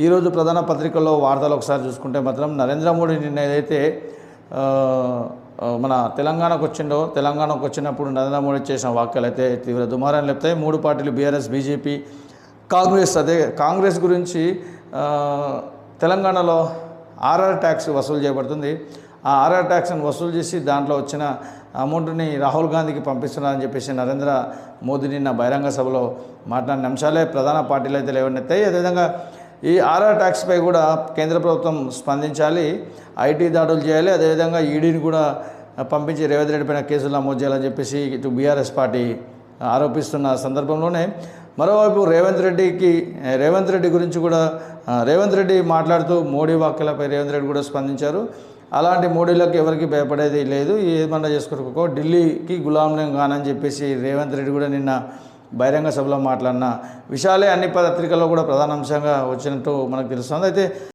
ఈరోజు ప్రధాన పత్రికల్లో వార్తలు ఒకసారి చూసుకుంటే మాత్రం నరేంద్ర మోడీ నిన్న ఏదైతే మన తెలంగాణకు వచ్చిండో తెలంగాణకు వచ్చినప్పుడు నరేంద్ర మోడీ చేసిన వ్యాఖ్యలు అయితే తీవ్ర దుమారం లేపుతాయి. మూడు పార్టీలు బీఆర్ఎస్ బీజేపీ కాంగ్రెస్ అదే కాంగ్రెస్ గురించి తెలంగాణలో ఆర్ఆర్ ట్యాక్స్ వసూలు చేయబడుతుంది. ఆ ఆర్ఆర్ ట్యాక్స్ని వసూలు చేసి దాంట్లో వచ్చిన అమౌంట్ని రాహుల్ గాంధీకి పంపిస్తున్నారని చెప్పేసి నరేంద్ర మోదీ నిన్న బహిరంగ సభలో మాట్లాడిన అంశాలే ప్రధాన పార్టీలు అయితే లేవనెత్తాయి. అదేవిధంగా ఈ ఆర్ఆర్ ట్యాక్స్పై కూడా కేంద్ర ప్రభుత్వం స్పందించాలి. ఐటీ దాడులు చేయాలి. అదేవిధంగా ఈడీని కూడా పంపించి రేవంత్ రెడ్డి పైన కేసులు నమోదు చేయాలని చెప్పేసి ఇటు బీఆర్ఎస్ పార్టీ ఆరోపిస్తున్న సందర్భంలోనే మరోవైపు రేవంత్ రెడ్డికి రేవంత్ రెడ్డి గురించి కూడా రేవంత్ రెడ్డి మాట్లాడుతూ మోడీ వాక్యాలపై రేవంత్ రెడ్డి కూడా స్పందించారు. అలాంటి మోడీలకు ఎవరికి భయపడేది లేదు. ఏమన్నా చేసుకోకో ఢిల్లీకి గులాంలం కానని చెప్పేసి రేవంత్ రెడ్డి కూడా నిన్న బహిరంగ సభలో మాట్లాడిన విషయాలే అన్ని పత్రికల్లో కూడా ప్రధాన అంశంగా వచ్చినట్టు మనకు తెలుస్తుంది. అయితే